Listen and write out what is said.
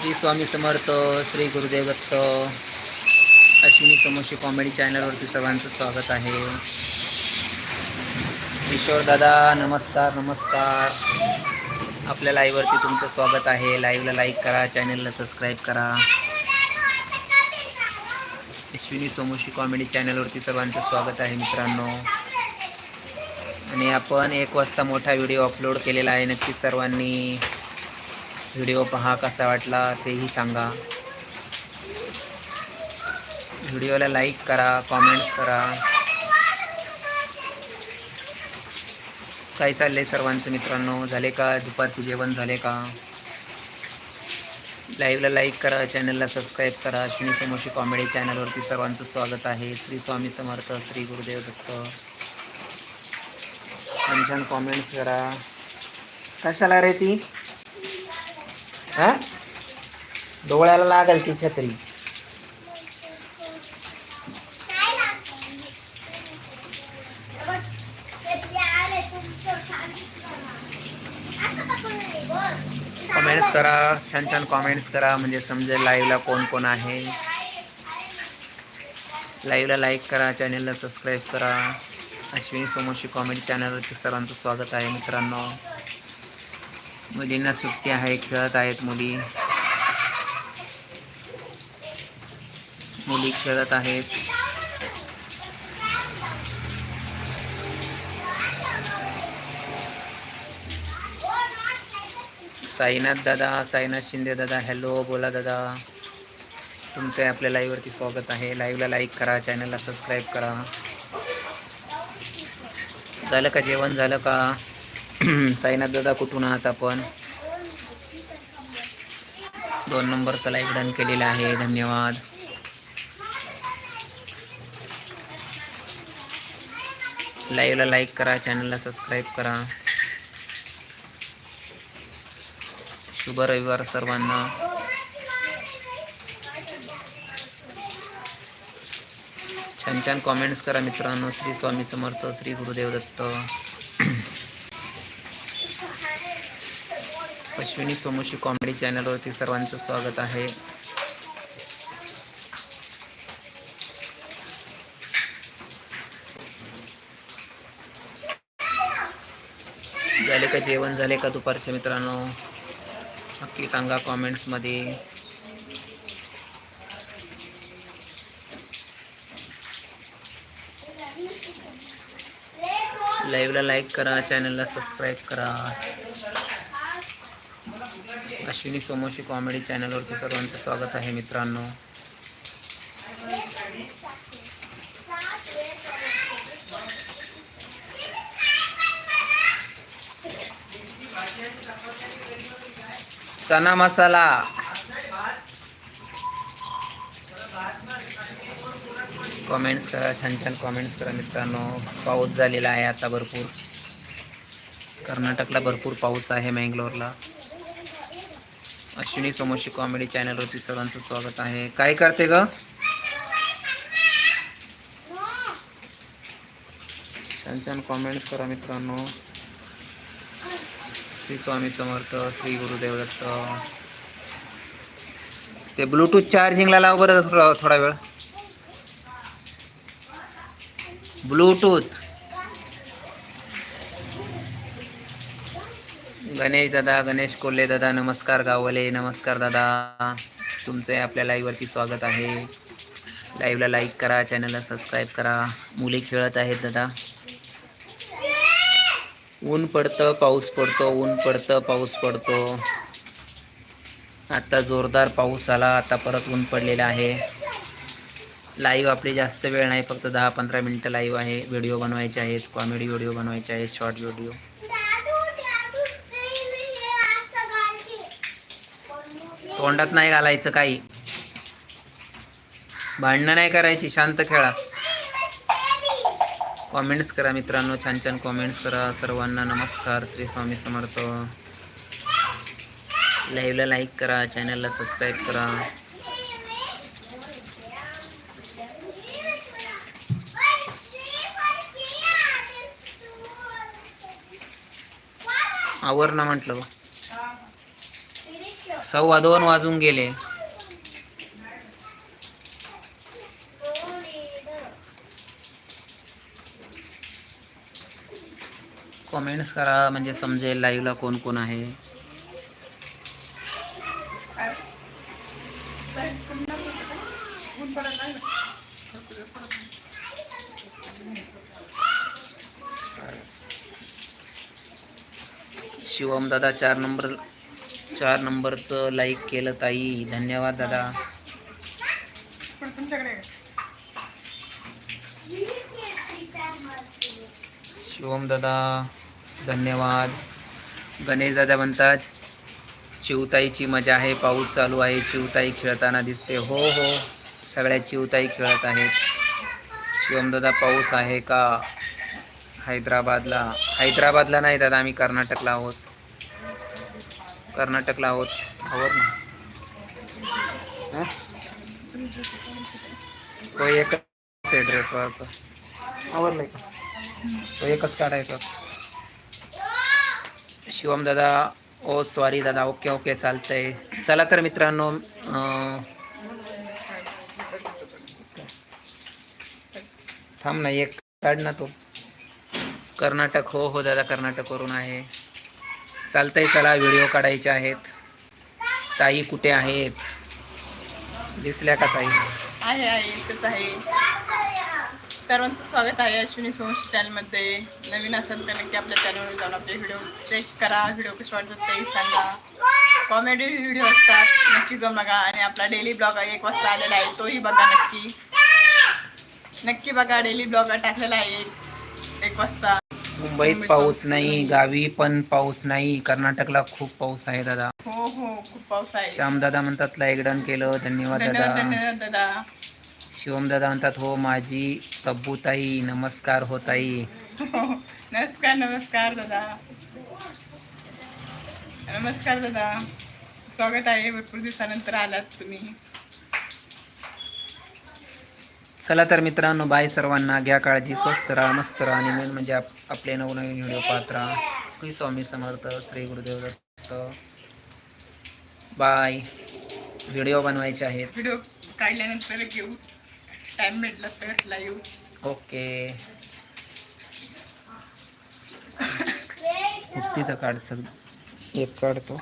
Shri Swami Samarth Shri Gurudev Datta Ashwini Samoshi comedy चॅनलवरती सर्वांचं स्वागत आहे. किशोर दादा नमस्कार नमस्कार. आपल्या लाईव्हवरती तुमचं स्वागत आहे. लाईव्हला लाईक करा चॅनलला सबस्क्राईब करा. अश्विनी समोशी कॉमेडी चॅनलवरती सर्वांचं स्वागत आहे मित्रांनो. आणि आपण एक वाजता मोठा व्हिडिओ अपलोड केलेला आहे नक्की सर्वांनी. व्हिडिओ पहा कसा वाटला तेही सांगा. व्हिडिओला लाईक करा कॉमेंट्स करा. काय चाललंय सर्वांचं मित्रांनो? झाले का? दुपारचे जेवण झाले का? लाईव्हला लाईक करा चॅनलला सबस्क्राईब करा. श्री समोशी कॉमेडी चॅनलवरती सर्वांचं स्वागत आहे. श्री स्वामी समर्थ श्री गुरुदेव दत्त. छान छान कॉमेंट्स करा. कशाला रे ती? हा? डोळ्याला लागल ती छत्री. कमेंट्स करा छान छान कॉमेंट्स करा म्हणजे समजेल लाईव्हला कोण कोण आहे. लाईव्हला लाईक करा चॅनलला सबस्क्राईब करा. अश्विनी सोमोशी कॉमेडी चॅनलवरती सर्वांचं स्वागत आहे मित्रांनो. मुलींना सुट्टी आहे खेळत आहेत मुली. मुली खेळत आहेत. साईनाथ दादा साईनाथ शिंदे दादा हॅलो बोला दादा. तुमचे आपल्या लाईव्हवरती स्वागत आहे. लाईव्हला लाईक करा चॅनलला सबस्क्राईब करा. झालं का जेवण? झालं का? साईनाथ दादा कुठून आहात आपण? दोन नंबरचा लाईक डन केलेला आहे. धन्यवाद. लाईव्हला लाईक करा चॅनलला सबस्क्राईब करा. शुभ रविवार सर्वांना. छान छान कॉमेंट्स करा मित्रांनो. श्री स्वामी समर्थ श्री गुरुदेव दत्त. अश्विनी सोमोशी कॉमेडी चॅनलवरती सर्वांचं स्वागत आहे. झाले का जेवण? झाले का दुपारच्या मित्रांनो? नक्की सांगा कॉमेंट्समध्ये लाईव्हला लाईक करा चॅनलला सबस्क्राईब करा. अश्विनी सोमोशी कॉमेडी चॅनलवरती सर्वांचं स्वागत आहे मित्रांनो. चना मसाला. कॉमेंट्स करा छान छान कॉमेंट्स करा मित्रांनो. पाऊस झालेला आहे आता भरपूर. कर्नाटकला भरपूर पाऊस आहे मँगलोरला. अश्विनी सोमोशी कॉमेडी चॅनलवरती सर्वांचं स्वागत आहे. काय करते ग? छान छान कॉमेंट्स करा मित्रांनो. श्री स्वामी समर्थ श्री गुरुदेव दत्त. ते ब्लूटूथ चार्जिंगला लाव बरं थोडा थोडा वेळ. ब्लूटूथ गणेश दादा गणेश कोल्हे दादा नमस्कार गावले नमस्कार दादा. तुमचे आपल्या लाईव्हवरती स्वागत आहे. लाईव्हला लाईक करा चॅनलला सबस्क्राईब करा. मुली खेळत आहेत दादा. ऊन पडतं पाऊस पडतो ऊन पडतं पाऊस पडतो. आता जोरदार पाऊस आला आता परत ऊन पडलेलं आहे. लाईव्ह आपली जास्त वेळ नाही फक्त दहा पंधरा मिनटं लाईव्ह आहे. व्हिडिओ बनवायचे आहेत कॉमेडी व्हिडिओ बनवायचे आहेत शॉर्ट व्हिडिओ तोंडात नाही घालायचं काही. भांडणं नाही करायची शांत खेळा. कॉमेंट्स करा मित्रांनो छान छान कॉमेंट्स करा. सर्वांना नमस्कार श्री स्वामी समर्थ. लाईव्हला लाईक करा चॅनलला सबस्क्राईब करा. आवर ना म्हटलं सव्वा दोन वाजून गेले. कमेंट्स करा म्हणजे समजेल लाईव्हला कोण कोण आहे. शिवम दादा चार नंबर चार नंबरचं लाईक केलं ताई. धन्यवाद दादा. शिवम दादा धन्यवाद. गणेश दादा म्हणतात चिवताईची मजा आहे पाऊस चालू आहे चिवताई खेळताना दिसते. हो हो सगळ्या चिवताई खेळत आहेत. शिवमदादा पाऊस आहे का? हैदराबादला. हैदराबादला नाही दादा आम्ही कर्नाटकला आहोत. कर्नाटकला आहोत. आहोत ना तो एकच आहे ड्रेसवरचा आवडलंय का? तो एकच काढायचा. शिवम दादा ओ सॉरी दादा ओके ओके चालतंय. चला तर मित्रांनो थांब ना एक काढ ना तो. कर्नाटक हो हो दादा कर्नाटकवरून आहे. चालतंय चला व्हिडिओ काढायचे आहेत. ताई कुठे आहेत? दिसल्या का ताई? आहे आहे इथंच आहे. सर्वांचं स्वागत आहे अश्विनी सोमशी चॅनलमध्ये. नवीन असेल तर नक्की आपल्या चॅनलवर जाऊन आपले व्हिडिओ चेक करा. व्हिडिओ कसे वाटतात तेही सांगा. कॉमेडी व्हिडिओ असतात नक्की जाऊन बघा. आणि आपला डेली ब्लॉग एक वाजता आलेला आहे तोही बघा नक्की. नक्की बघा डेली ब्लॉग टाकलेला आहे. एक वाजता. मुंबईत पाऊस नाही गावी पण पाऊस नाही कर्नाटकला खूप पाऊस आहे दादा. हो हो खूप पाऊस आहे. श्यामदादा म्हणतात लाईक डन केलं धन्यवाद धन्यवाद दादा. धन्यवाद दादा. म्हणतात हो माझी तब्बूताई नमस्कार हो ताई. नमस्कार नमस्कार दादा. नमस्कार दादा. स्वागत आहे भरपूर दिवसानंतर आलात तुम्ही. चला तर मित्रांनो बाय सर्वांना घ्या काळजी स्वस्त राहा मस्त राहा आणि मेन म्हणजे आप आपले नवनवीन व्हिडिओ पाहत राहा. श्री स्वामी समर्थ श्री गुरुदेव दत्त. बाय. व्हिडिओ बनवायचे आहेत. व्हिडिओ काढल्यानंतर घेऊ टाइम भेटला तर लाईव्ह ओके. तिथं काढ सग एक काढतो.